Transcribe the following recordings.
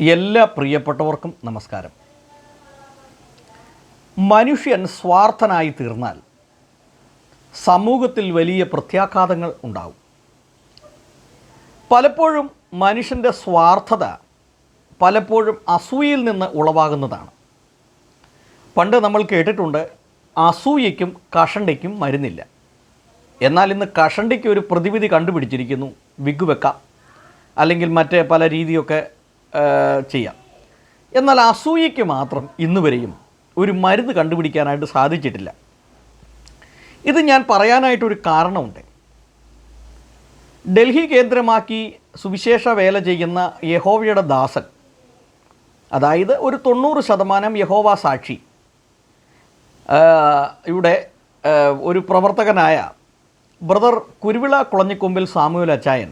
എല്ലാ പ്രിയപ്പെട്ടവർക്കും നമസ്കാരം. മനുഷ്യൻ സ്വാർത്ഥനായി തീർന്നാൽ സമൂഹത്തിൽ വലിയ പ്രത്യാഘാതങ്ങൾ ഉണ്ടാവും. പലപ്പോഴും മനുഷ്യന്റെ സ്വാർത്ഥത പലപ്പോഴും അസൂയയിൽ നിന്ന് ഉളവാകുന്നതാണ്. പണ്ട് നമ്മൾ കേട്ടിട്ടുണ്ട് അസൂയയ്ക്കും കഷണ്ടയ്ക്കും മരുന്നില്ല. എന്നാൽ ഇന്ന് കഷണ്ടയ്ക്ക് ഒരു പ്രതിവിധി കണ്ടുപിടിച്ചിരിക്കുന്നു വിഗ് വെക്കാം അല്ലെങ്കിൽ മറ്റേ പല രീതിയൊക്കെ ചെയ്യാം. എന്നാൽ അസൂയയ്ക്ക് മാത്രം ഇന്ന് വരെയും ഒരു മരുന്ന് കണ്ടുപിടിക്കാനായിട്ട് സാധിച്ചിട്ടില്ല. ഇത് ഞാൻ പറയാനായിട്ടൊരു കാരണമുണ്ട്. ഡൽഹി കേന്ദ്രമാക്കി സുവിശേഷ വേല ചെയ്യുന്ന യഹോവയുടെ ദാസൻ അതായത് ഒരു തൊണ്ണൂറ് ശതമാനം യഹോവ സാക്ഷി ഇവിടെ ഒരു പ്രവർത്തകനായ ബ്രദർ കുരുവിള കുളഞ്ഞിക്കൊമ്പിൽ സാമുവൽ അച്ചായൻ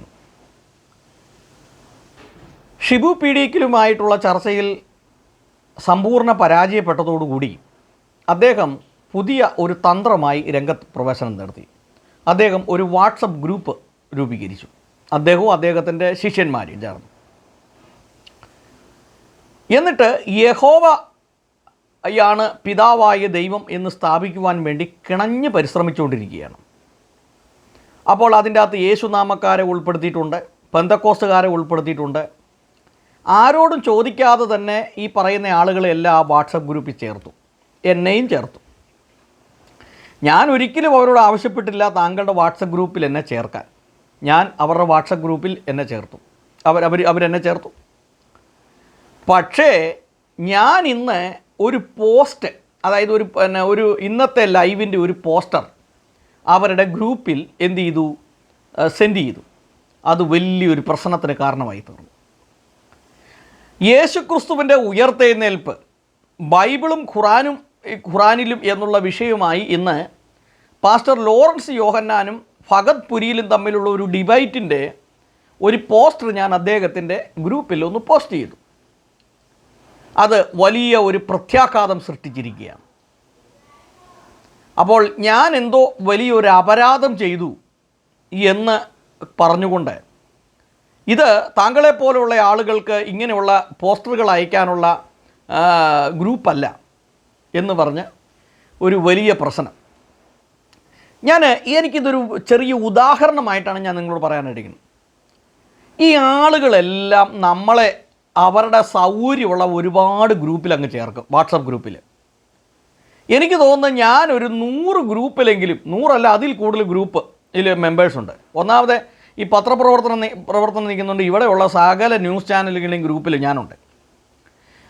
ഷിബു പി ഡിക്കിലുമായിട്ടുള്ള ചർച്ചയിൽ സമ്പൂർണ പരാജയപ്പെട്ടതോടുകൂടി അദ്ദേഹം പുതിയ ഒരു തന്ത്രമായി രംഗത്ത് പ്രവേശനം നടത്തി. അദ്ദേഹം ഒരു വാട്സപ്പ് ഗ്രൂപ്പ് രൂപീകരിച്ചു. അദ്ദേഹവും അദ്ദേഹത്തിന്റെ ശിഷ്യന്മാരും ചേർന്നു. എന്നിട്ട് യഹോവ യാണ് പിതാവായ ദൈവം എന്ന് സ്ഥാപിക്കുവാൻ വേണ്ടി കിണഞ്ഞ് പരിശ്രമിച്ചുകൊണ്ടിരിക്കുകയാണ്. അപ്പോൾ അതിന്റെ അകത്ത് യേശുനാമക്കാരെ ഉൾപ്പെടുത്തിയിട്ടുണ്ട് പെന്തക്കോസ്തുകാരെ ഉൾപ്പെടുത്തിയിട്ടുണ്ട് ആരോടും ചോദിക്കാതെ തന്നെ ഈ പറയുന്ന ആളുകളെല്ലാം ആ വാട്സപ്പ് ഗ്രൂപ്പിൽ ചേർത്തു. എന്നെയും ചേർത്തു. ഞാൻ ഒരിക്കലും അവരോട് ആവശ്യപ്പെട്ടില്ല താങ്കളുടെ വാട്സപ്പ് ഗ്രൂപ്പിൽ എന്നെ ചേർക്കാൻ. ഞാൻ അവരുടെ വാട്സപ്പ് ഗ്രൂപ്പിൽ എന്നെ ചേർത്തു. അവർ അവർ അവരെന്നെ ചേർത്തു. പക്ഷേ ഞാൻ ഇന്ന് ഒരു പോസ്റ്റ് അതായത് ഒരു പിന്നെ ഒരു ഇന്നത്തെ ലൈവിന്റെ ഒരു പോസ്റ്റർ അവരുടെ ഗ്രൂപ്പിൽ എന്ത് ചെയ്തു? സെൻഡ് ചെയ്തു. അത് വലിയൊരു പ്രശ്നത്തിന് കാരണമായി തീർന്നു. യേശുക്രിസ്തുവിന്റെ ഉയർത്തെഴുന്നേൽപ്പ് ബൈബിളും ഖുറാനും ഖുറാനിലും എന്നുള്ള വിഷയവുമായി ഇന്ന് പാസ്റ്റർ ലോറൻസ് യോഹന്നാനും ഭഗത് പുരിയിലും തമ്മിലുള്ള ഒരു ഡിബൈറ്റിന്റെ ഒരു പോസ്റ്റർ ഞാൻ അദ്ദേഹത്തിന്റെ ഗ്രൂപ്പിൽ ഒന്ന് പോസ്റ്റ് ചെയ്തു. അത് വലിയ ഒരു പ്രത്യാഘാതം സൃഷ്ടിച്ചിരിക്കുകയാണ്. അപ്പോൾ ഞാൻ എന്തോ വലിയൊരു അപരാധം ചെയ്തു എന്ന് പറഞ്ഞുകൊണ്ട് ഇത് താങ്കളെ പോലെയുള്ള ആളുകൾക്ക് ഇങ്ങനെയുള്ള പോസ്റ്ററുകൾ അയക്കാനുള്ള ഗ്രൂപ്പല്ല എന്ന് പറഞ്ഞ് ഒരു വലിയ പ്രശ്നം. ഞാൻ എനിക്കിതൊരു ചെറിയ ഉദാഹരണമായിട്ടാണ് ഞാൻ നിങ്ങളോട് പറയാനായിരിക്കുന്നത് ഈ ആളുകളെല്ലാം നമ്മളെ അവരുടെ സൗകര്യമുള്ള ഒരുപാട് ഗ്രൂപ്പിൽ അങ്ങ് ചേർക്കും വാട്സപ്പ് ഗ്രൂപ്പിൽ. എനിക്ക് തോന്നുന്നത് ഞാനൊരു നൂറ് ഗ്രൂപ്പിലെങ്കിലും നൂറല്ല അതിൽ കൂടുതൽ ഗ്രൂപ്പ് ഇതിൽ മെമ്പേഴ്സുണ്ട് ഒന്നാമത് ഈ പത്രപ്രവർത്തനം പ്രവർത്തനം നിൽക്കുന്നുണ്ട് ഇവിടെയുള്ള സകല ന്യൂസ് ചാനലുകളുടെയും ഗ്രൂപ്പിൽ ഞാനുണ്ട്.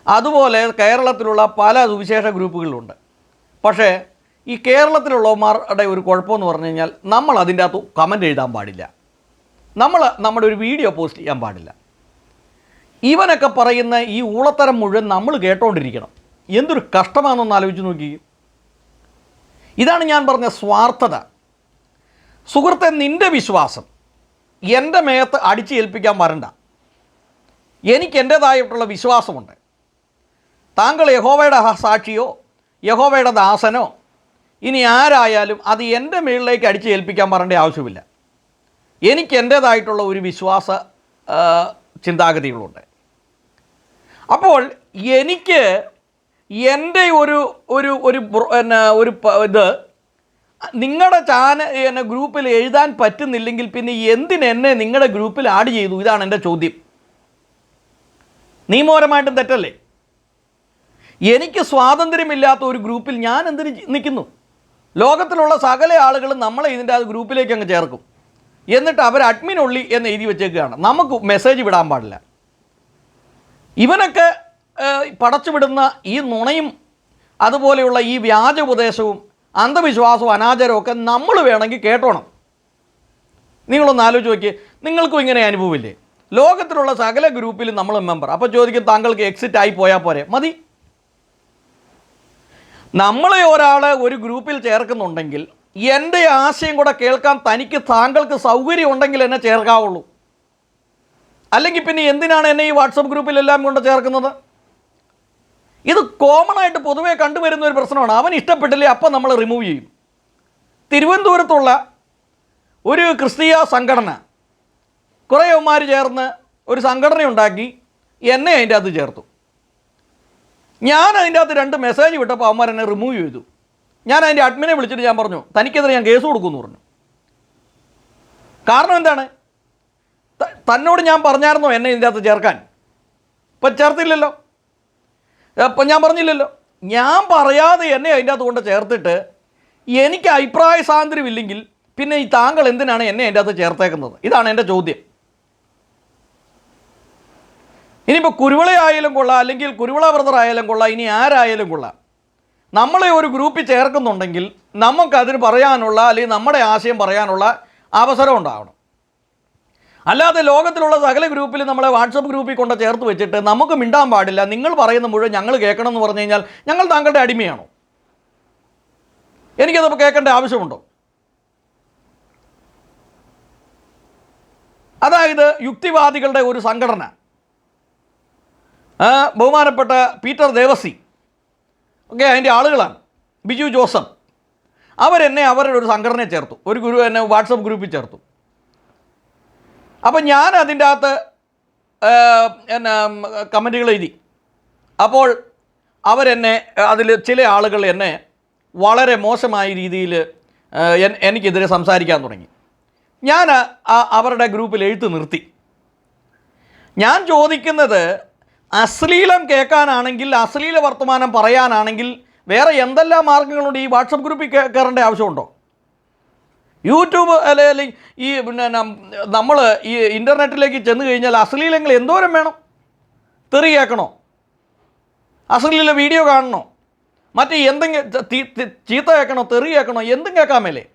അതുപോലെ കേരളത്തിലുള്ള പല സുവിശേഷ ഗ്രൂപ്പുകളിലുണ്ട്. പക്ഷേ ഈ കേരളത്തിലുള്ളവന്മാരുടെ ഒരു കുഴപ്പമെന്ന് പറഞ്ഞു കഴിഞ്ഞാൽ നമ്മൾ അതിന്റെ അകത്ത് കമന്റ് എഴുതാൻ പാടില്ല. നമ്മൾ നമ്മുടെ ഒരു വീഡിയോ പോസ്റ്റ് ചെയ്യാൻ പാടില്ല. ഇവനൊക്കെ പറയുന്ന ഈ ഊളത്തരം മുഴുവൻ നമ്മൾ കേട്ടോണ്ടിരിക്കണം. എന്തൊരു കഷ്ടമാണെന്നൊന്ന് ആലോചിച്ച് നോക്കി. ഇതാണ് ഞാൻ പറഞ്ഞ സ്വാർത്ഥത. സുഹൃത്തെ നിന്റെ വിശ്വാസം. എന്റെ മേത്ത് അടിച്ച് ഏൽപ്പിക്കാൻ വരണ്ട. എനിക്ക് എന്റേതായിട്ടുള്ള വിശ്വാസമുണ്ട്. താങ്കൾ യഹോവയുടെ സാക്ഷിയോ യഹോവയുടെ ദാസനോ ഇനി ആരായാലും അത് എന്റെ മേളിലേക്ക് അടിച്ച് ഏൽപ്പിക്കാൻ പറയേണ്ട ആവശ്യമില്ല. എനിക്ക് എന്റേതായിട്ടുള്ള ഒരു വിശ്വാസ ചിന്താഗതികളുണ്ട്. അപ്പോൾ എനിക്ക് എന്റെ ഒരു ഒരു ഒരു പിന്നെ ഒരു ഇത് നിങ്ങളുടെ ചാനൽ എന്നെ ഗ്രൂപ്പിൽ എഴുതാൻ പറ്റുന്നില്ലെങ്കിൽ പിന്നെ എന്തിനെന്നെ നിങ്ങളുടെ ഗ്രൂപ്പിൽ ആഡ് ചെയ്തു? ഇതാണ് എന്റെ ചോദ്യം. നിയമപരമായിട്ടും തെറ്റല്ലേ? എനിക്ക് സ്വാതന്ത്ര്യമില്ലാത്ത ഒരു ഗ്രൂപ്പിൽ ഞാൻ എന്തിന് നിൽക്കുന്നു? ലോകത്തിലുള്ള സകല ആളുകളും നമ്മളെ ഇതിന്റെ ആ ഗ്രൂപ്പിലേക്ക് അങ്ങ് ചേർക്കും. എന്നിട്ട് അവർ അഡ്മിൻ ഉള്ളി എന്ന് എഴുതി വെച്ചേക്കുകയാണ്. നമുക്ക് മെസ്സേജ് വിടാൻ പാടില്ല. ഇവനൊക്കെ പടച്ചുവിടുന്ന ഈ നുണയും അതുപോലെയുള്ള ഈ വ്യാജ ഉപദേശവും അന്ധവിശ്വാസവും അനാചാരവും ഒക്കെ നമ്മൾ വേണമെങ്കിൽ കേട്ടോണം. നിങ്ങളൊന്ന് ആലോചിച്ച് നോക്കിയേ. നിങ്ങൾക്കും ഇങ്ങനെ അനുഭവമില്ലേ? ലോകത്തിലുള്ള സകല ഗ്രൂപ്പിലും നമ്മൾ മെമ്പർ. അപ്പോൾ ചോദിക്കും താങ്കൾക്ക് എക്സിറ്റ് ആയി പോയാൽ പോരെ? മതി. നമ്മളെ ഒരാൾ ഒരു ഗ്രൂപ്പിൽ ചേർക്കുന്നുണ്ടെങ്കിൽ എന്റെ ആശയം കൂടെ കേൾക്കാൻ തനിക്ക് താങ്കൾക്ക് സൗകര്യം ഉണ്ടെങ്കിൽ എന്നെ ചേർക്കാവുള്ളൂ. അല്ലെങ്കിൽ പിന്നെ എന്തിനാണ് എന്നെ ഈ വാട്സപ്പ് ഗ്രൂപ്പിലെല്ലാം കൊണ്ട് ചേർക്കുന്നത്? ഇത് കോമൺ ആയിട്ട് പൊതുവേ കണ്ടുവരുന്ന ഒരു പ്രശ്നമാണ്. അവൻ ഇഷ്ടപ്പെട്ടില്ലേ അപ്പം നമ്മൾ റിമൂവ് ചെയ്യും. തിരുവനന്തപുരത്തുള്ള ഒരു ക്രിസ്തീയ സംഘടന കുറേ അവന്മാർ ചേർന്ന് ഒരു സംഘടന ഉണ്ടാക്കി എന്നെ അതിന്റെ അകത്ത് ചേർത്തു. ഞാൻ അതിന്റെ അകത്ത് രണ്ട് മെസ്സേജ് വിട്ടപ്പോൾ അവന്മാർ എന്നെ റിമൂവ് ചെയ്തു. ഞാൻ അതിന്റെ അഡ്മിനെ വിളിച്ചിട്ട് ഞാൻ പറഞ്ഞു തനിക്കെതിരെ ഞാൻ കേസ് കൊടുക്കുമെന്ന് പറഞ്ഞു. കാരണം എന്താണ്? തന്നോട് ഞാൻ പറഞ്ഞായിരുന്നോ എന്നെ ഇതിന്റെ അകത്ത് ചേർക്കാൻ? ഇപ്പം ചേർത്തില്ലല്ലോ. അപ്പം ഞാൻ പറഞ്ഞില്ലല്ലോ. ഞാൻ പറയാതെ എന്നെ അതിന്റെ അകത്ത് കൊണ്ട് ചേർത്തിട്ട് എനിക്ക് അഭിപ്രായ സ്വാതന്ത്ര്യമില്ലെങ്കിൽ പിന്നെ ഈ താങ്കൾ എന്തിനാണ് എന്നെ അതിന്റെ അകത്ത് ചേർത്തേക്കുന്നത്? ഇതാണ് എന്റെ ചോദ്യം. ഇനിയിപ്പോൾ കുരുവിള ആയാലും കൊള്ളാം അല്ലെങ്കിൽ കുരുവിള ബ്രദർ ആയാലും കൊള്ളാം ഇനി ആരായാലും കൊള്ളാം. നമ്മളെ ഒരു ഗ്രൂപ്പിൽ ചേർക്കുന്നുണ്ടെങ്കിൽ നമുക്കതിന് പറയാനുള്ള അല്ലെങ്കിൽ നമ്മുടെ ആശയം പറയാനുള്ള അവസരം ഉണ്ടാവണം. അല്ലാതെ ലോകത്തിലുള്ള സകല ഗ്രൂപ്പിൽ നമ്മളെ വാട്സപ്പ് ഗ്രൂപ്പിൽ കൊണ്ട് ചേർത്ത് വെച്ചിട്ട് നമുക്ക് മിണ്ടാൻ പാടില്ല. നിങ്ങൾ പറയുന്ന മുഴുവൻ ഞങ്ങൾ കേൾക്കണം എന്ന് പറഞ്ഞു കഴിഞ്ഞാൽ ഞങ്ങൾ താങ്കളുടെ അടിമയാണോ? എനിക്കത് കേൾക്കേണ്ട ആവശ്യമുണ്ടോ? അതായത് യുക്തിവാദികളുടെ ഒരു സംഘടന. ബഹുമാനപ്പെട്ട പീറ്റർ ദേവസി. ഒക്കെ അതിന്റെ ആളുകളാണ്. ബിജു ജോസഫ്. അവരെന്നെ അവരുടെ ഒരു സംഘടനയെ ചേർത്തു. ഒരു ഗുരു എന്നെ വാട്സപ്പ് ഗ്രൂപ്പിൽ ചേർത്തു. അപ്പം ഞാൻ അതിന്റെ അകത്ത് എന്നാ കമന്റുകൾ എഴുതി. അപ്പോൾ അവരെന്നെ അതിൽ ചില ആളുകൾ എന്നെ വളരെ മോശമായ രീതിയിൽ എനിക്കെതിരെ സംസാരിക്കാൻ തുടങ്ങി. ഞാൻ അവരുടെ ഗ്രൂപ്പിൽ എഴുത്ത് നിർത്തി. ഞാൻ ചോദിക്കുന്നത് അശ്ലീലം കേൾക്കാനാണെങ്കിൽ അശ്ലീല വർത്തമാനം പറയാനാണെങ്കിൽ വേറെ എന്തെല്ലാം മാർഗങ്ങളുണ്ട്? ഈ വാട്സപ്പ് ഗ്രൂപ്പിൽ കയറേണ്ട ആവശ്യമുണ്ടോ? യൂട്യൂബ് അല്ലെ അല്ലെങ്കിൽ ഈ പിന്നെ നമ്മൾ ഈ ഇന്റർനെറ്റിലേക്ക് ചെന്ന് കഴിഞ്ഞാൽ അശ്ലീലങ്ങൾ എന്തോരം വേണം? തെറി കേൾക്കണോ? അശ്ലീല വീഡിയോ കാണണോ? മറ്റേ എന്തെങ്കിലും ചീത്ത കേൾക്കണോ? തെറി കേൾക്കണോ? എന്തും കേൾക്കാൻ മേലേ.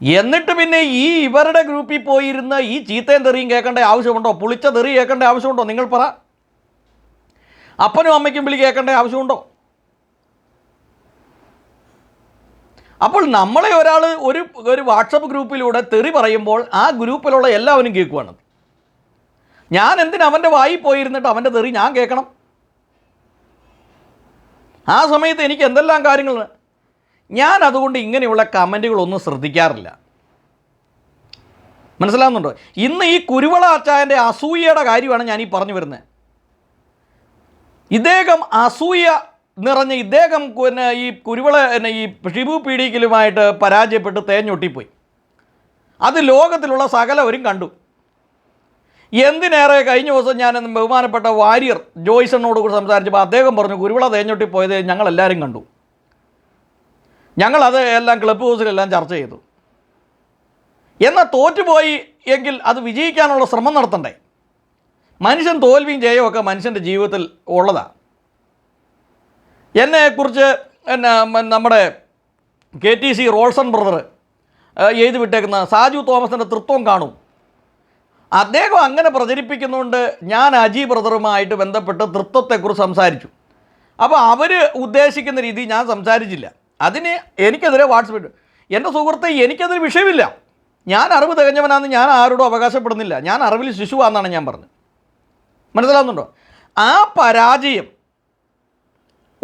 എന്നിട്ട് പിന്നെ ഈ ഇവരുടെ ഗ്രൂപ്പിൽ പോയിരുന്ന ഈ ചീത്തയും തെറിയും കേൾക്കേണ്ട ആവശ്യമുണ്ടോ? പുളിച്ച തെറി കേൾക്കേണ്ട ആവശ്യമുണ്ടോ? നിങ്ങൾ പറ. അപ്പനും അമ്മയ്ക്കും വിളി കേൾക്കേണ്ട ആവശ്യമുണ്ടോ? അപ്പോൾ നമ്മളെ ഒരാൾ ഒരു ഒരു വാട്സപ്പ് ഗ്രൂപ്പിലൂടെ തെറി പറയുമ്പോൾ ആ ഗ്രൂപ്പിലുള്ള എല്ലാവരും കേൾക്കുവാണ്. ഞാൻ എന്തിന് അവന്റെ വായി പോയിരുന്നിട്ട് അവന്റെ തെറി ഞാൻ കേൾക്കണം? ആ സമയത്ത് എനിക്ക് എന്തെല്ലാം കാര്യങ്ങൾ? ഞാൻ അതുകൊണ്ട് ഇങ്ങനെയുള്ള കമന്റുകളൊന്നും ശ്രദ്ധിക്കാറില്ല. മനസ്സിലാവുന്നുണ്ടോ? ഇന്ന് ഈ കുരുവള അച്ചായന്റെ അസൂയയുടെ കാര്യമാണ് ഞാൻ ഈ പറഞ്ഞു വരുന്നത്. ഇദ്ദേഹം അസൂയ നിറഞ്ഞ ഇദ്ദേഹം പിന്നെ ഈ കുരുവിള ഈ ഷിബു പീഡിക്കലുമായിട്ട് പരാജയപ്പെട്ട് തേഞ്ഞൊട്ടിപ്പോയി. അത് ലോകത്തിലുള്ള സകലവരും കണ്ടു. എന്തിനേറെ കഴിഞ്ഞ ദിവസം ഞാൻ ബഹുമാനപ്പെട്ട വാര്യർ ജോയ്സണിനോട് കൂടി സംസാരിച്ചപ്പോൾ അദ്ദേഹം പറഞ്ഞു കുരുവിള തേഞ്ഞൊട്ടി പോയത് ഞങ്ങളെല്ലാവരും കണ്ടു. ഞങ്ങളത് എല്ലാം ക്ലബ് ഹൗസിലെല്ലാം ചർച്ച ചെയ്തു. എന്നാൽ തോറ്റുപോയി എങ്കിൽ അത് വിജയിക്കാനുള്ള ശ്രമം നടത്തണ്ടേ? മനുഷ്യൻ തോൽവിയും ജയവും ഒക്കെ മനുഷ്യന്റെ ജീവിതത്തിൽ ഉള്ളതാണ് എന്നെക്കുറിച്ച് എന്നാ നമ്മുടെ K T C Rolson brother എഴുതി വിട്ടേക്കുന്ന സാജു തോമസിന്റെ തൃത്വം കാണും. അദ്ദേഹം അങ്ങനെ പ്രചരിപ്പിക്കുന്നുണ്ട് ഞാൻ അജി ബ്രദറുമായിട്ട് ബന്ധപ്പെട്ട് തൃത്വത്തെക്കുറിച്ച് സംസാരിച്ചു. അപ്പോൾ അവർ ഉദ്ദേശിക്കുന്ന രീതി ഞാൻ സംസാരിച്ചില്ല. അതിന് എനിക്കെതിരെ വാട്സപ്പ് ഇട്ടു എന്റെ സുഹൃത്തെ എനിക്കതൊരു വിഷയമില്ല. ഞാൻ അറിവ് തികഞ്ഞവനാണെന്ന് ഞാൻ ആരോടും അവകാശപ്പെടുന്നില്ല. ഞാൻ അറിവിൽ ശിശുവാണെന്നാണ് ഞാൻ പറഞ്ഞത്. മനസ്സിലാവുന്നുണ്ടോ? ആ പരാജയം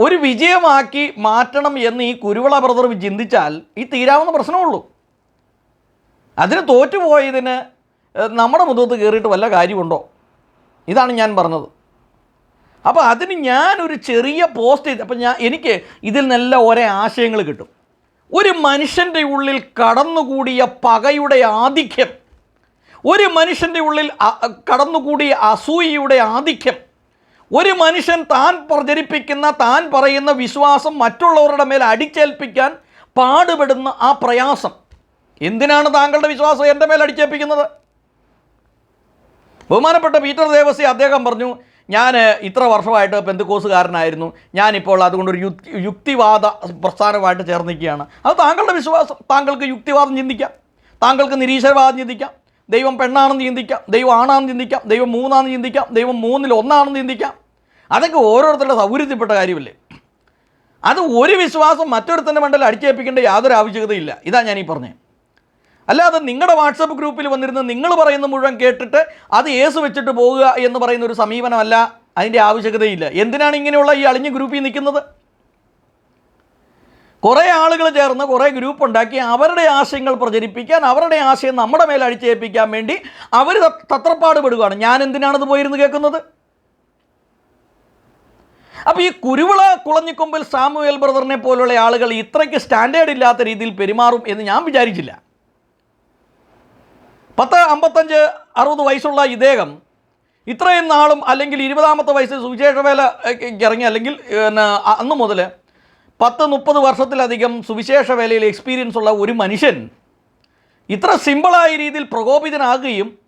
ഒരു വിജയമാക്കി മാറ്റണം എന്ന് ഈ കുരുവിള ബ്രദർ ചിന്തിച്ചാൽ ഈ തീരാവുന്ന പ്രശ്നമുള്ളൂ. അതിന് തോറ്റുപോയതിന് നമ്മുടെ മുഖത്ത് കയറിയിട്ട് വല്ല കാര്യമുണ്ടോ? ഇതാണ് ഞാൻ പറഞ്ഞത്. അപ്പോൾ അതിന് ഞാനൊരു ചെറിയ പോസ്റ്റ് ചെയ്ത് അപ്പം ഞാൻ എനിക്ക് ഇതിൽ നല്ല ഒരേ ആശയങ്ങൾ കിട്ടും. ഒരു മനുഷ്യന്റെ ഉള്ളിൽ കടന്നുകൂടിയ പകയുടെ ആധിക്യം ഒരു മനുഷ്യന്റെ ഉള്ളിൽ കടന്നുകൂടിയ അസൂയയുടെ ആധിക്യം ഒരു മനുഷ്യൻ താൻ പ്രചരിപ്പിക്കുന്ന താൻ പറയുന്ന വിശ്വാസം മറ്റുള്ളവരുടെ മേൽ അടിച്ചേൽപ്പിക്കാൻ പാടുപെടുന്ന ആ പ്രയാസം. എന്തിനാണ് താങ്കളുടെ വിശ്വാസം എന്റെ മേൽ അടിച്ചേൽപ്പിക്കുന്നത്? ബഹുമാനപ്പെട്ട പീറ്റർ ദേവസി അദ്ദേഹം പറഞ്ഞു ഞാൻ ഇത്ര വർഷമായിട്ട് പെന്തുകോസുകാരനായിരുന്നു ഞാനിപ്പോൾ അതുകൊണ്ടൊരു യുക്തി യുക്തിവാദ പ്രസ്ഥാനമായിട്ട് ചേർന്നിരിക്കുകയാണ്. അത് താങ്കളുടെ വിശ്വാസം. താങ്കൾക്ക് യുക്തിവാദം ചിന്തിക്കാം. താങ്കൾക്ക് നിരീശ്വരവാദം ചിന്തിക്കാം. ദൈവം പെണ്ണാണെന്ന് ചിന്തിക്കാം. ദൈവം ആണാണെന്ന് ചിന്തിക്കാം. ദൈവം മൂന്നാണെന്ന് ചിന്തിക്കാം. ദൈവം മൂന്നിൽ ഒന്നാണെന്ന് ചിന്തിക്കാം. അതൊക്കെ ഓരോരുത്തരുടെ സൗകര്യത്തിൽപ്പെട്ട കാര്യമല്ലേ? അത് ഒരു വിശ്വാസം മറ്റൊരുത്തന്റെ മണ്ടൽ അടിച്ചേൽപ്പിക്കേണ്ട യാതൊരു ആവശ്യകതയില്ല. ഇതാ ഞാൻ ഈ പറഞ്ഞത്. അല്ലാതെ നിങ്ങളുടെ വാട്സപ്പ് ഗ്രൂപ്പിൽ വന്നിരുന്ന് നിങ്ങൾ പറയുന്ന മുഴുവൻ കേട്ടിട്ട് അത് ഏസ് വെച്ചിട്ട് പോവുക എന്ന് പറയുന്ന ഒരു സമീപനമല്ല അതിന്റെ ആവശ്യകതയില്ല. എന്തിനാണ് ഇങ്ങനെയുള്ള ഈ അളിഞ്ഞ ഗ്രൂപ്പിൽ നിൽക്കുന്നത്? കുറേ ആളുകൾ ചേർന്ന് കുറേ ഗ്രൂപ്പ് ഉണ്ടാക്കി അവരുടെ ആശയങ്ങൾ പ്രചരിപ്പിക്കാൻ അവരുടെ ആശയം നമ്മുടെ മേൽ അടിച്ചേൽപ്പിക്കാൻ വേണ്ടി അവർ തത്രപ്പാട് പെടുകയാണ് ഞാൻ എന്തിനാണത് പോയിരുന്ന് കേൾക്കുന്നത്? അപ്പോൾ ഈ കുരുവിള കുളഞ്ഞിക്കൊമ്പിൽ സാമുവൽ ബ്രദറിനെ പോലുള്ള ആളുകൾ ഇത്രയ്ക്ക് സ്റ്റാൻഡേർഡ് ഇല്ലാത്ത രീതിയിൽ പെരുമാറും എന്ന് ഞാൻ വിചാരിച്ചില്ല. പത്ത് അമ്പത്തഞ്ച് അറുപത് വയസ്സുള്ള ഇദ്ദേഹം ഇത്രയും നാളും അല്ലെങ്കിൽ ഇരുപതാമത്തെ വയസ്സിൽ സുവിശേഷവേല ഇറങ്ങി അല്ലെങ്കിൽ അന്ന് മുതൽ പത്ത് മുപ്പത് വർഷത്തിലധികം സുവിശേഷ വേലയിൽ എക്സ്പീരിയൻസ് ഉള്ള ഒരു മനുഷ്യൻ ഇത്ര സിമ്പിളായ രീതിയിൽ പ്രകോപിതനാകുകയും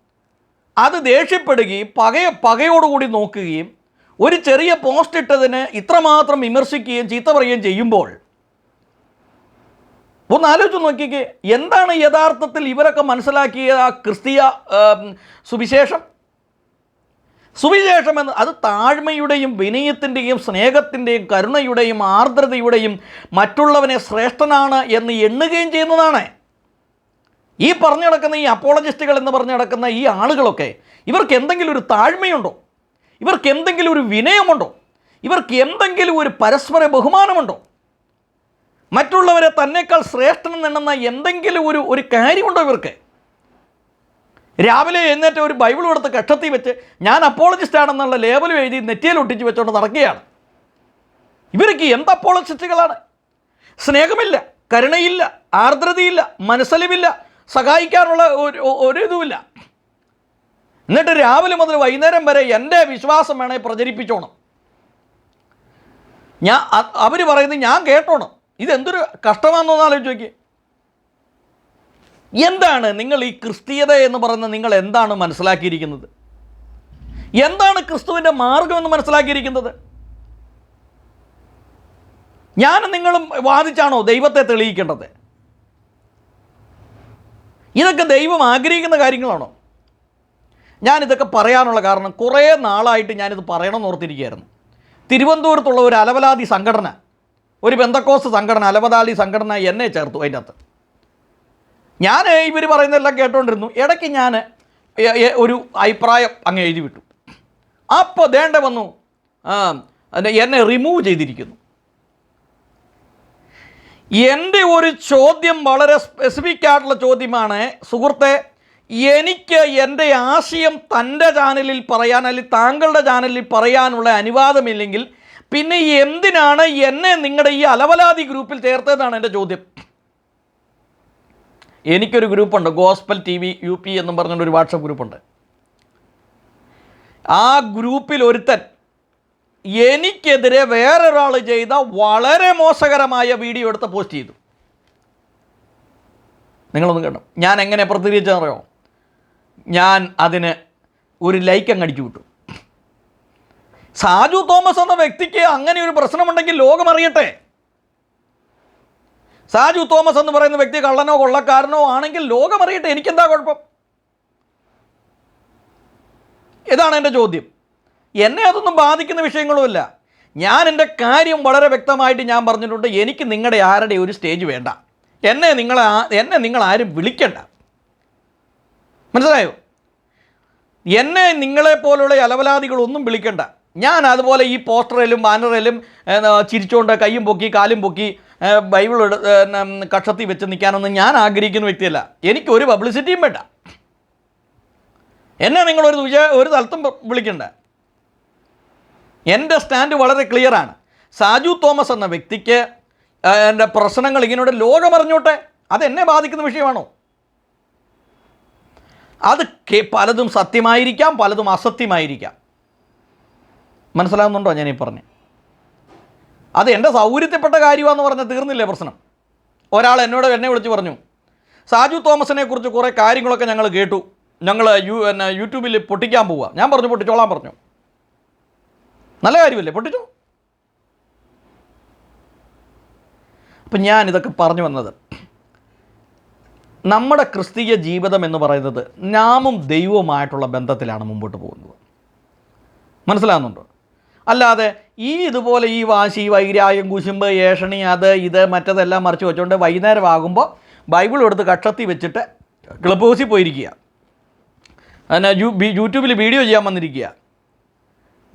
അത് ദേഷ്യപ്പെടുകയും പകയ പകയോടുകൂടി നോക്കുകയും ഒരു ചെറിയ പോസ്റ്റ് ഇട്ടതിന് ഇത്രമാത്രം വിമർശിക്കുകയും ചീത്ത പറയുകയും ചെയ്യുമ്പോൾ ഒന്ന് ആലോചിച്ച് നോക്കിക്കേ എന്താണ് യഥാർത്ഥത്തിൽ ഇവരൊക്കെ മനസ്സിലാക്കിയ ആ ക്രിസ്തീയ സുവിശേഷം? സുവിശേഷം എന്ന് അത് താഴ്മയുടെയും വിനയത്തിന്റെയും സ്നേഹത്തിന്റെയും കരുണയുടെയും ആർദ്രതയുടെയും മറ്റുള്ളവനെ ശ്രേഷ്ഠനാണ് എന്ന് എണ്ണുകയും ചെയ്യുന്നതാണ്. ഈ പറഞ്ഞു നടക്കുന്ന ഈ അപ്പോളജിസ്റ്റുകൾ എന്ന് പറഞ്ഞു നടക്കുന്ന ഈ ആളുകളൊക്കെ ഇവർക്ക് എന്തെങ്കിലും ഒരു താഴ്മയുണ്ടോ? ഇവർക്ക് എന്തെങ്കിലും ഒരു വിനയമുണ്ടോ? ഇവർക്ക് എന്തെങ്കിലും ഒരു പരസ്പര ബഹുമാനമുണ്ടോ? മറ്റുള്ളവരെ തന്നെക്കാൾ ശ്രേഷ്ഠൻ എന്തെങ്കിലും ഒരു ഒരു കാര്യമുണ്ടോ ഇവർക്ക്? രാവിലെ എഴുന്നേറ്റ് ഒരു ബൈബിൾ കൊടുത്ത് കക്ഷത്തിൽ വെച്ച് ഞാൻ അപ്പോളജിസ്റ്റ് ആണെന്നുള്ള ലേബൽ എഴുതി നെറ്റിയിൽ ഒട്ടിച്ച് വെച്ചുകൊണ്ട് നടക്കുകയാണ്. ഇവർക്ക് എന്ത് അപ്പോളജിസ്റ്റുകളാണ് സ്നേഹമില്ല കരുണയില്ല ആർദ്രതയില്ല മനസ്സലിവില്ല സഹായിക്കാനുള്ള ഒരു ഒരു ഇതുമില്ല. എന്നിട്ട് രാവിലെ മുതൽ വൈകുന്നേരം വരെ എന്റെ വിശ്വാസം വേണേ പ്രചരിപ്പിച്ചോണം. ഞാൻ അവർ പറയുന്നത് ഞാൻ കേട്ടോണം. ഇതെന്തൊരു കഷ്ടമാണെന്നൊന്ന് ആലോചിച്ച് നോക്കി എന്താണ് നിങ്ങൾ ഈ ക്രിസ്തീയത എന്ന് പറയുന്ന നിങ്ങൾ എന്താണ് മനസ്സിലാക്കിയിരിക്കുന്നത്? എന്താണ് ക്രിസ്തുവിന്റെ മാർഗം എന്ന് മനസ്സിലാക്കിയിരിക്കുന്നത്? ഞാൻ നിങ്ങളും വാദിച്ചാണോ ദൈവത്തെ തെളിയിക്കേണ്ടത്? ഇതൊക്കെ ദൈവം ആഗ്രഹിക്കുന്ന കാര്യങ്ങളാണോ? ഞാനിതൊക്കെ പറയാനുള്ള കാരണം കുറേ നാളായിട്ട് ഞാനിത് പറയണമെന്ന് ഓർത്തിരിക്കുകയായിരുന്നു. തിരുവനന്തപുരത്തുള്ള ഒരു അലവലാതി സംഘടന ഒരു ബന്ധക്കോസ് സംഘടന അലവലാതി സംഘടന എന്നെ ചേർത്തു അതിന്റെ അകത്ത് ഞാൻ ഇവർ പറയുന്നതെല്ലാം കേട്ടുകൊണ്ടിരുന്നു ഇടയ്ക്ക് ഞാൻ ഒരു അഭിപ്രായം അങ്ങ് എഴുതി വിട്ടു അപ്പോൾ ദേണ്ട വന്നു എന്നെ റിമൂവ് ചെയ്തിരിക്കുന്നു. എന്റെ ഒരു ചോദ്യം വളരെ സ്പെസിഫിക് ആയിട്ടുള്ള ചോദ്യമാണ് സുഹൃത്തെ എനിക്ക് എന്റെ ആശയം തന്റെ ചാനലിൽ പറയാൻ അല്ലെങ്കിൽ താങ്കളുടെ ചാനലിൽ പറയാനുള്ള അനുവാദമില്ലെങ്കിൽ പിന്നെ എന്തിനാണ് എന്നെ നിങ്ങളുടെ ഈ അലവലാതി ഗ്രൂപ്പിൽ ചേർത്തതെന്നാണ് എന്റെ ചോദ്യം. എനിക്കൊരു ഗ്രൂപ്പുണ്ട് gospel T V U P എന്നും പറഞ്ഞുകൊണ്ട് ഒരു വാട്സപ്പ് ഗ്രൂപ്പുണ്ട്. ആ ഗ്രൂപ്പിൽ ഒരുത്തൻ എനിക്കെതിരെ വേറൊരാൾ ചെയ്ത വളരെ മോശകരമായ വീഡിയോ എടുത്ത് പോസ്റ്റ് ചെയ്തു. നിങ്ങളൊന്ന് കേട്ടോ. ഞാൻ എങ്ങനെ പ്രതികരിച്ചറിയോ ഞാൻ അതിന് ഒരു ലൈക്ക് അങ്ങ് അടിച്ചു വിട്ടു. സാജു തോമസ് എന്ന വ്യക്തിക്ക് അങ്ങനെ ഒരു പ്രശ്നമുണ്ടെങ്കിൽ ലോകമറിയട്ടെ സാജു തോമസ് എന്ന് പറയുന്ന വ്യക്തി കള്ളനോ കൊള്ളക്കാരനോ ആണെങ്കിൽ ലോകമറിയട്ടെ എനിക്കെന്താ കുഴപ്പം? ഇതാണ് എന്റെ ചോദ്യം. എന്നെ അതൊന്നും ബാധിക്കുന്ന വിഷയങ്ങളുമില്ല. ഞാൻ എന്റെ കാര്യം വളരെ വ്യക്തമായിട്ട് ഞാൻ പറഞ്ഞിട്ടുണ്ട്. എനിക്ക് നിങ്ങളുടെ ആരുടെ ഒരു സ്റ്റേജ് വേണ്ട. എന്നെ നിങ്ങൾ എന്നെ നിങ്ങൾ ആരും വിളിക്കണ്ട. മനസ്സിലായോ? എന്നെ നിങ്ങളെപ്പോലുള്ള അലവലാദികളൊന്നും വിളിക്കണ്ട. ഞാൻ അതുപോലെ ഈ പോസ്റ്ററിലും ബാനറിലും ചിരിച്ചുകൊണ്ട് കൈയും പൊക്കി കാലും പൊക്കി ബൈബിൾ കക്ഷത്തിൽ വെച്ച് നിൽക്കാനൊന്നും ഞാൻ ആഗ്രഹിക്കുന്ന വ്യക്തിയല്ല. എനിക്ക് ഒരു പബ്ലിസിറ്റിയും വേണ്ട. എന്നെ നിങ്ങളൊരു വിജയ ഒരു സ്ഥലത്തും വിളിക്കണ്ട. എന്റെ സ്റ്റാൻഡ് വളരെ ക്ലിയറാണ് സാജു തോമസ് എന്ന വ്യക്തിക്ക് എന്റെ പ്രശ്നങ്ങൾ ഇങ്ങനെയുള്ള ലോകമറിഞ്ഞോട്ടെ അതെന്നെ ബാധിക്കുന്ന വിഷയമാണോ? അത് പലതും സത്യമായിരിക്കാം പലതും അസത്യമായിരിക്കാം. മനസ്സിലാകുന്നുണ്ടോ ഞാൻ ഈ പറഞ്ഞ്? അത് എന്റെ സൗകര്യത്തിൽപ്പെട്ട കാര്യമാണെന്ന് പറഞ്ഞാൽ തീർന്നില്ലേ പ്രശ്നം? ഒരാൾ എന്നോട് എന്നെ വിളിച്ച് പറഞ്ഞു സാജു തോമസിനെ കുറിച്ച് കുറേ കാര്യങ്ങളൊക്കെ ഞങ്ങൾ കേട്ടു. ഞങ്ങൾ യു എന്നെ യൂട്യൂബിൽ പൊട്ടിക്കാൻ പോവുക ഞാൻ പറഞ്ഞു പൊട്ടിച്ചോളാൻ പറഞ്ഞു. നല്ല കാര്യമല്ലേ? പൊട്ടിച്ചോ? അപ്പം ഞാൻ ഇതൊക്കെ പറഞ്ഞു വന്നത് നമ്മുടെ ക്രിസ്തീയ ജീവിതം എന്ന് പറയുന്നത് നാമും ദൈവവുമായിട്ടുള്ള ബന്ധത്തിലാണ് മുമ്പോട്ട് പോകുന്നത്. മനസ്സിലാകുന്നുണ്ടോ? അല്ലാതെ ഈ ഇതുപോലെ ഈ വാശി വൈരാഗ്യം കുശുമ്പ് ഏഷണി അത് ഇത് മറ്റതെല്ലാം മറിച്ച് വെച്ചുകൊണ്ട് വൈകുന്നേരം ആകുമ്പോൾ ബൈബിൾ എടുത്ത് കക്ഷത്തി വെച്ചിട്ട് ക്ലബ് ഹൗസിൽ പോയിരിക്കുക. അതിനെ യൂട്യൂബിൽ വീഡിയോ ചെയ്യാൻ വന്നിരിക്കുക.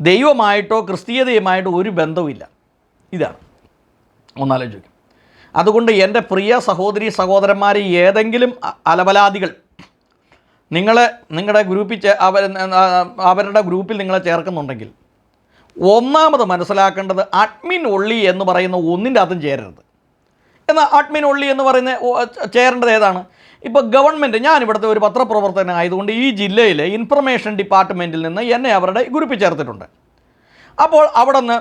ദൈവമായിട്ടോ ക്രിസ്തീയതയുമായിട്ടോ ഒരു ബന്ധവുമില്ല. ഇതാണ്. ഒന്നാലോചിക്കും. അതുകൊണ്ട് എന്റെ പ്രിയ സഹോദരി സഹോദരന്മാർ ഏതെങ്കിലും അലവലാദികൾ നിങ്ങളെ നിങ്ങളുടെ ഗ്രൂപ്പിൽ അവരുടെ ഗ്രൂപ്പിൽ നിങ്ങളെ ചേർക്കുന്നുണ്ടെങ്കിൽ ഒന്നാമത് മനസ്സിലാക്കേണ്ടത് അഡ്മിൻ ഒള്ളി എന്ന് പറയുന്ന ഒന്നിന്റെ അകത്തും ചേരരുത്. എന്നാൽ അഡ്മിൻ ഒള്ളി എന്ന് പറയുന്ന ചേരേണ്ടത് ഏതാണ്? ഇപ്പോൾ ഗവൺമെന്റ് ഞാൻ ഇവിടുത്തെ ഒരു പത്രപ്രവർത്തകൻ ആയതുകൊണ്ട് ഈ ജില്ലയിലെ ഇൻഫർമേഷൻ ഡിപ്പാർട്ട്മെന്റിൽ നിന്ന് എന്നെ അവരുടെ ഗ്രൂപ്പിൽ ചേർത്തിട്ടുണ്ട്. അപ്പോൾ അവിടെ നിന്ന്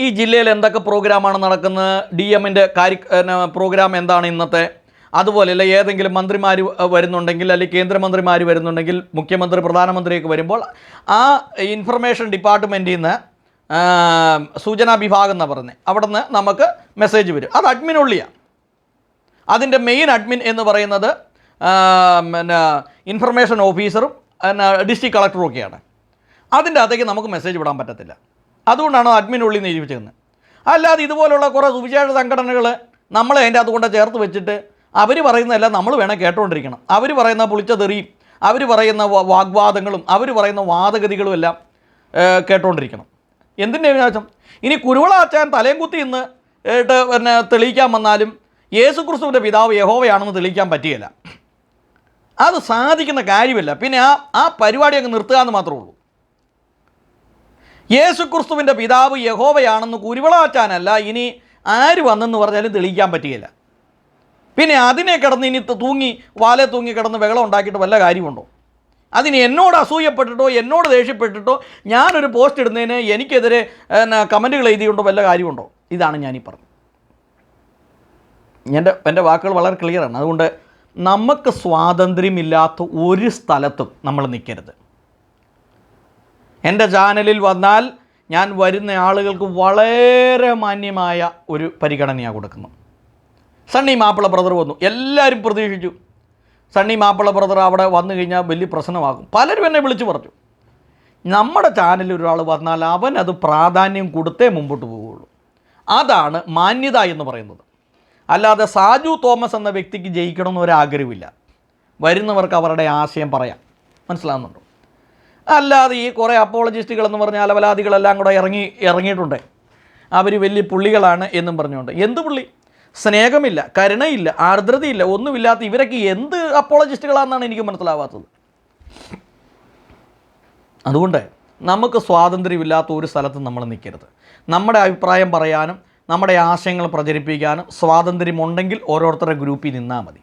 ഈ ജില്ലയിൽ എന്തൊക്കെ പ്രോഗ്രാമാണ് നടക്കുന്നത്? ഡി എമ്മിന്റെ കാര്യ പ്രോഗ്രാം എന്താണ് ഇന്നത്തെ? അതുപോലെ അതുപോലെയല്ല ഏതെങ്കിലും മന്ത്രിമാർ വരുന്നുണ്ടെങ്കിൽ അല്ലെങ്കിൽ കേന്ദ്രമന്ത്രിമാർ വരുന്നുണ്ടെങ്കിൽ മുഖ്യമന്ത്രി പ്രധാനമന്ത്രിയൊക്കെ വരുമ്പോൾ ആ ഇൻഫർമേഷൻ ഡിപ്പാർട്ട്മെന്റിൽ നിന്ന് സൂചനാ വിഭാഗം എന്നാണ് പറഞ്ഞത് അവിടെ നിന്ന് നമുക്ക് മെസ്സേജ് വരും. അത് അഡ്മിൻ ഉള്ളിയാണ് അതിന്റെ മെയിൻ അഡ്മിൻ എന്ന് പറയുന്നത് പിന്നെ ഇൻഫർമേഷൻ ഓഫീസറും പിന്നെ ഡിസ്ട്രിക്ട് കളക്ടറും ഒക്കെയാണ്. അതിന്റെ അകത്തേക്ക് നമുക്ക് മെസ്സേജ് വിടാൻ പറ്റത്തില്ല. അതുകൊണ്ടാണ് അഡ്മിൻ ഉള്ളിൽ നിയമിച്ചിരിക്കുന്നത് അല്ലാതെ ഇതുപോലുള്ള കുറേ സുവിശേഷ സംഘടനകൾ നമ്മളെ അതിന്റെ അതുകൊണ്ട് ചേർത്ത് വെച്ചിട്ട് അവർ പറയുന്നതെല്ലാം നമ്മൾ വേണം കേട്ടുകൊണ്ടിരിക്കണം. അവർ പറയുന്ന പുളിച്ചതെറിയും അവർ പറയുന്ന വാഗ്വാദങ്ങളും അവർ പറയുന്ന വാദഗതികളും എല്ലാം കേട്ടുകൊണ്ടിരിക്കണം. എന്തിന്റെ വിശേഷം ഇനി കുരുവളാച്ചാൻ തലയും കുത്തി ഇന്ന് പിന്നെ തെളിയിക്കാൻ വന്നാലും യേശു ക്രിസ്തുവിന്റെ പിതാവ് യഹോവയാണെന്ന് തെളിയിക്കാൻ പറ്റുകയില്ല. അത് സാധിക്കുന്ന കാര്യമല്ല. പിന്നെ ആ ആ പരിപാടി അങ്ങ് നിർത്തുക എന്ന് മാത്രമേ ഉള്ളൂ. യേശു ക്രിസ്തുവിന്റെ പിതാവ് യഹോവയാണെന്ന് കുരുവിളാച്ചാനല്ല ഇനി ആര് വന്നെന്ന് പറഞ്ഞാലും തെളിയിക്കാൻ പറ്റുകയില്ല പിന്നെ അതിനെ കിടന്ന് ഇനി തൂങ്ങി വാലെ തൂങ്ങി കിടന്ന് വെള്ളം ഉണ്ടാക്കിയിട്ട് വല്ല കാര്യമുണ്ടോ? അതിന് എന്നോട് അസൂയപ്പെട്ടിട്ടോ എന്നോട് ദേഷ്യപ്പെട്ടിട്ടോ ഞാനൊരു പോസ്റ്റ് ഇടുന്നതിന് എനിക്കെതിരെ കമന്റുകൾ എഴുതിയുണ്ടോ വല്ല കാര്യമുണ്ടോ? ഇതാണ് ഞാനീ പറഞ്ഞത്. എന്റെ എന്റെ വാക്കുകൾ വളരെ ക്ലിയറാണ് അതുകൊണ്ട് നമുക്ക് സ്വാതന്ത്ര്യമില്ലാത്ത ഒരു സ്ഥലത്തും നമ്മൾ നിൽക്കരുത്. എന്റെ ചാനലിൽ വന്നാൽ ഞാൻ വരുന്ന ആളുകൾക്ക് വളരെ മാന്യമായ ഒരു പരിഗണനയാണ് കൊടുക്കുന്നത് സണ്ണി മാപ്പിള ബ്രദർ വന്നു. എല്ലാവരും പ്രതീക്ഷിച്ചു. സണ്ണി മാപ്പിള ബ്രദർ അവിടെ വന്നു കഴിഞ്ഞാൽ വലിയ പ്രശ്നമാകും. പലരും എന്നെ വിളിച്ചു പറഞ്ഞു. നമ്മുടെ ചാനലിൽ ഒരാൾ വന്നാൽ അവൻ അത് പ്രാധാന്യം കൊടുത്തേ മുമ്പോട്ട് പോവുകയുള്ളൂ അതാണ് മാന്യത എന്ന് പറയുന്നത്. അല്ലാതെ സാജു തോമസ് എന്ന വ്യക്തിക്ക് ജയിക്കണമെന്ന് ഒരാഗ്രഹമില്ല. വരുന്നവർക്ക് അവരുടെ ആശയം പറയാം. മനസ്സിലാകുന്നുണ്ടോ അല്ലാതെ ഈ കുറേ അപ്പോളജിസ്റ്റുകൾ എന്ന് പറഞ്ഞ അലവലാദികളെല്ലാം കൂടെ ഇറങ്ങി ഇറങ്ങിയിട്ടുണ്ട്. അവർ വലിയ പുള്ളികളാണ് എന്നും പറഞ്ഞുകൊണ്ട്. എന്ത് പുള്ളി? സ്നേഹമില്ല കരുണയില്ല ആർദ്രതയില്ല ഒന്നുമില്ലാത്ത ഇവരൊക്കെ എന്ത് അപ്പോളജിസ്റ്റുകളാണെന്നാണ് എനിക്ക് മനസ്സിലാവാത്തത്. അതുകൊണ്ട് നമുക്ക് സ്വാതന്ത്ര്യമില്ലാത്ത ഒരു സ്ഥലത്തും നമ്മൾ നിൽക്കരുത്. നമ്മുടെ അഭിപ്രായം പറയാനും നമ്മുടെ ആശയങ്ങൾ പ്രചരിപ്പിക്കാനും സ്വാതന്ത്ര്യമുണ്ടെങ്കിൽ ഓരോരുത്തരുടെ ഗ്രൂപ്പിൽ നിന്നാൽ മതി.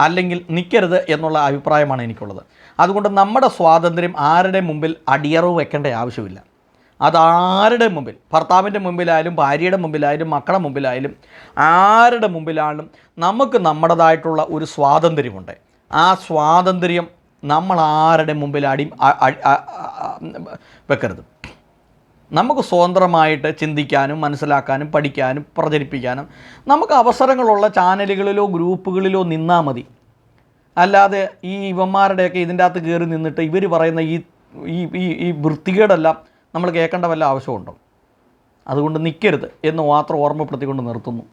അല്ലെങ്കിൽ നിൽക്കരുത് എന്നുള്ള അഭിപ്രായമാണ് എനിക്കുള്ളത്. അതുകൊണ്ട് നമ്മുടെ സ്വാതന്ത്ര്യം ആരുടെ മുമ്പിൽ അടിയറവ് വെക്കേണ്ട ആവശ്യമില്ല. അതാരുടെ മുമ്പിൽ? ഭർത്താവിന്റെ മുമ്പിലായാലും ഭാര്യയുടെ മുമ്പിലായാലും മക്കളുടെ മുമ്പിലായാലും ആരുടെ മുമ്പിലായാലും നമുക്ക് നമ്മുടേതായിട്ടുള്ള ഒരു സ്വാതന്ത്ര്യമുണ്ട്. ആ സ്വാതന്ത്ര്യം നമ്മൾ ആരുടെ മുമ്പിൽ അടി വെക്കരുത്. നമുക്ക് സ്വതന്ത്രമായിട്ട് ചിന്തിക്കാനും മനസ്സിലാക്കാനും പഠിക്കാനും പ്രചരിപ്പിക്കാനും നമുക്ക് അവസരങ്ങളുള്ള ചാനലുകളിലോ ഗ്രൂപ്പുകളിലോ നിന്നാൽ മതി. അല്ലാതെ ഈ ഇവന്മാരുടെയൊക്കെ ഇതിന്റെ അകത്ത് കയറി നിന്നിട്ട് ഇവർ പറയുന്ന ഈ ഈ ഈ ഈ വൃത്തികേടെല്ലാം നമ്മൾ കേൾക്കേണ്ട വല്ല ആവശ്യമുണ്ടോ? അതുകൊണ്ട് നിൽക്കരുത് എന്ന് മാത്രം ഓർമ്മപ്പെടുത്തിക്കൊണ്ട് നിർത്തുന്നു.